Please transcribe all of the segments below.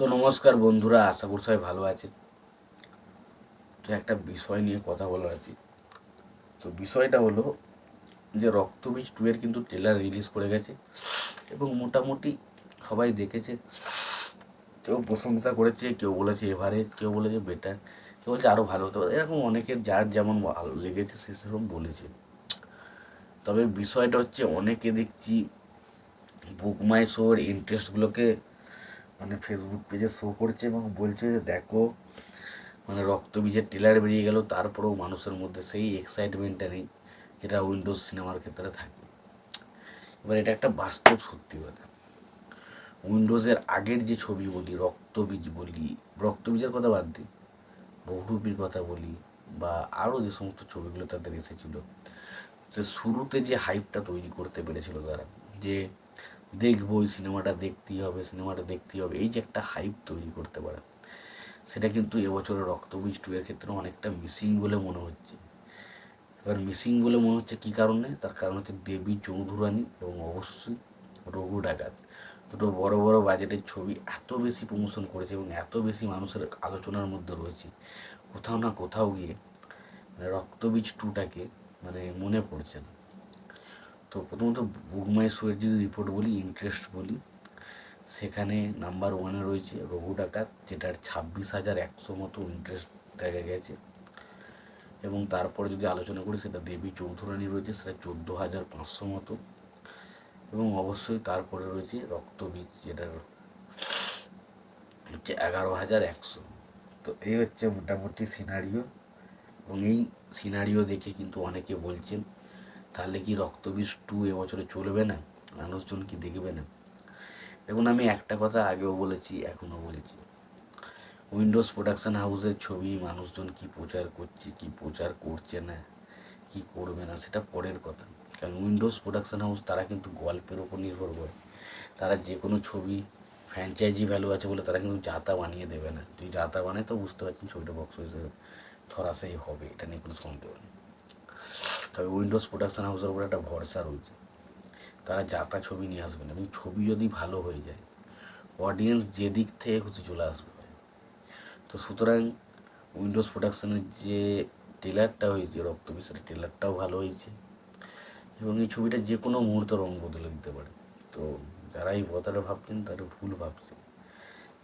তো নমস্কার বন্ধুরা, আশা করি সবাই ভালো আছে তো একটা বিষয় নিয়ে কথা বলার আছে। তো বিষয়টা হলো যে রক্তবীজ টু এর কিন্তু ট্রেলার রিলিজ করে গেছে এবং মোটামুটি সবাই দেখেছে। কেউ প্রশংসা করেছে, কেউ বলেছে এভারেজ কেউ বলেছে বেটার কেউ বলছে আরও ভালো। হতে পারে এরকম অনেকের যার যেমন ভালো লেগেছে, সে সেরকম বলেছে। তবে বিষয়টা হচ্ছে অনেকে দেখছি বুক মাই শোর ইন্টারেস্টগুলোকে মানে ফেসবুক পেজে শো করছে এবং বলছে যে দেখো মানে রক্তবীজের টেলার বেরিয়ে গেল, তারপরেও মানুষের মধ্যে সেই এক্সাইটমেন্টটা নেই যেটা উইন্ডোজ সিনেমার ক্ষেত্রে থাকে। এবার এটা একটা বাস্তব সত্যি কথা। উইন্ডোজের আগের যে ছবি বলি রক্তবীজ বলি রক্তবীজের কথা বাদ দিই, বহুরূপীর কথা বলি, বা আরও যে সমস্ত ছবিগুলো তাদের এসেছিল যে শুরুতে যে হাইপটা তৈরি করতে পেরেছিল তারা, যে দেখব, ওই সিনেমাটা দেখতেই হবে, সিনেমাটা দেখতেই হবে। এই যে একটা হাইপ তৈরি করতে পারে সেটা কিন্তু এবছরের রক্তবীজ টু এর ক্ষেত্রে অনেকটা মিসিং বলে মনে হচ্ছে। এবার মিসিং বলে মনে হচ্ছে কী কারণে? তার কারণ হচ্ছে দেবী চৌধুরানী এবং অবশ্যই রঘু ডাকাত। দুটো বড় বড় বাজেটের ছবি এত বেশি প্রমোশন করেছে এবং এত বেশি মানুষের আলোচনার মধ্যে রয়েছে। কোথাও না কোথাও গিয়ে মানে রক্তবীজ টুটাকে মানে মনে পড়ছে না। তো প্রথমত বুকমাই শোয়ের যদি রিপোর্ট বলি, ইন্টারেস্ট বলি, সেখানে নাম্বার ওয়ানে রয়েছে রঘু ডাকাত, যেটার ছাব্বিশ হাজার একশো মতো ইন্টারেস্ট দেখা গেছে। এবং তারপরে যদি আলোচনা করি, সেটা দেবী চৌধুরানী রয়েছে, সেটা চোদ্দ হাজার পাঁচশো মতো। এবং অবশ্যই তারপরে রয়েছে রক্তবীজ, যেটার হচ্ছে এগারো হাজার একশো। তো এই হচ্ছে মোটামুটি সিনারিও এবং এই সিনারিও দেখে কিন্তু অনেকে বলছেন তাহলে কি রক্তবীজ টু এবছরে চলবে না? মানুষজন কি দেখবে না? দেখুন, আমি একটা কথা আগেও বলেছি, এখনও বলেছি। উইন্ডোজ প্রোডাকশন হাউসের ছবি মানুষজন কি প্রচার করছে, কি প্রচার করছে না, কি করবে না, সেটা পরের কথা। কারণ উইন্ডোজ প্রোডাকশান হাউস তারা কিন্তু গল্পের ওপর নির্ভর করে। তারা যে কোনো ছবি ফ্র্যাঞ্চাইজি ভ্যালু আছে বলে তারা কিন্তু যাতা বানিয়ে দেবে না। যদি যাতা বানায় তো বুঝতে পারছেন ছবিটা বক্স হিসেবে ধরাশায়ী হবে, এটা নিয়ে কোনো সন্দেহ নেই। তবে উইন্ডোজ প্রোডাকশন হাউসের উপরে একটা ভরসা রয়েছে। তারা যাতা ছবি নিয়ে আসবেন এবং ছবি যদি ভালো হয়ে যায় অডিয়েন্স যে দিক থেকে খুশি চলে আসবে। তো সুতরাং উইন্ডোজ প্রোডাকশনের যে ট্রেলারটা হয়েছে রক্তবী সেটা ট্রেলারটাও ভালো হয়েছে এবং এই ছবিটা যে কোনো মুহূর্তে রং বদলে দিতে পারে। তো যারা এই কথাটা ভাবছেন, তারা ভুল ভাবছে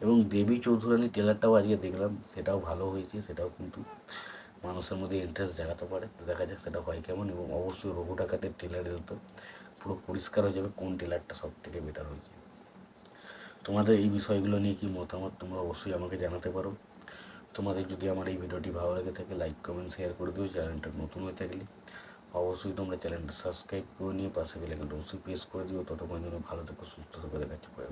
এবং দেবী চৌধুরানী ট্রেলারটাও আজকে দেখলাম, সেটাও ভালো হয়েছে, সেটাও কিন্তু মানুষের মধ্যে ইন্টারেস্ট জাগাতে পারে, তো দেখা যাক সেটা হয় কেমন এবং অবশ্যই রঘু ডাকাতের ট্রেলারের তো পুরো পরিষ্কার হয়ে যাবে কোন টেলারটা সব থেকে বেটার হয়েছে। তোমাদের এই বিষয়গুলো নিয়ে কি মতামত তোমরা অবশ্যই আমাকে জানাতে পারো। তোমাদের যদি আমার এই ভিডিওটি ভালো লাগে থাকে লাইক কমেন্ট শেয়ার করে দিও চ্যানেলটা নতুন হয়ে থাকলে অবশ্যই তোমরা চ্যানেলটা সাবস্ক্রাইব করে নিয়ে পাশে বেলাইকনটা অবশ্যই প্রেস করে দিও। ততক্ষণ জন্য ভালো থেকো, সুস্থ থেকো দেখাচ্ছি পরে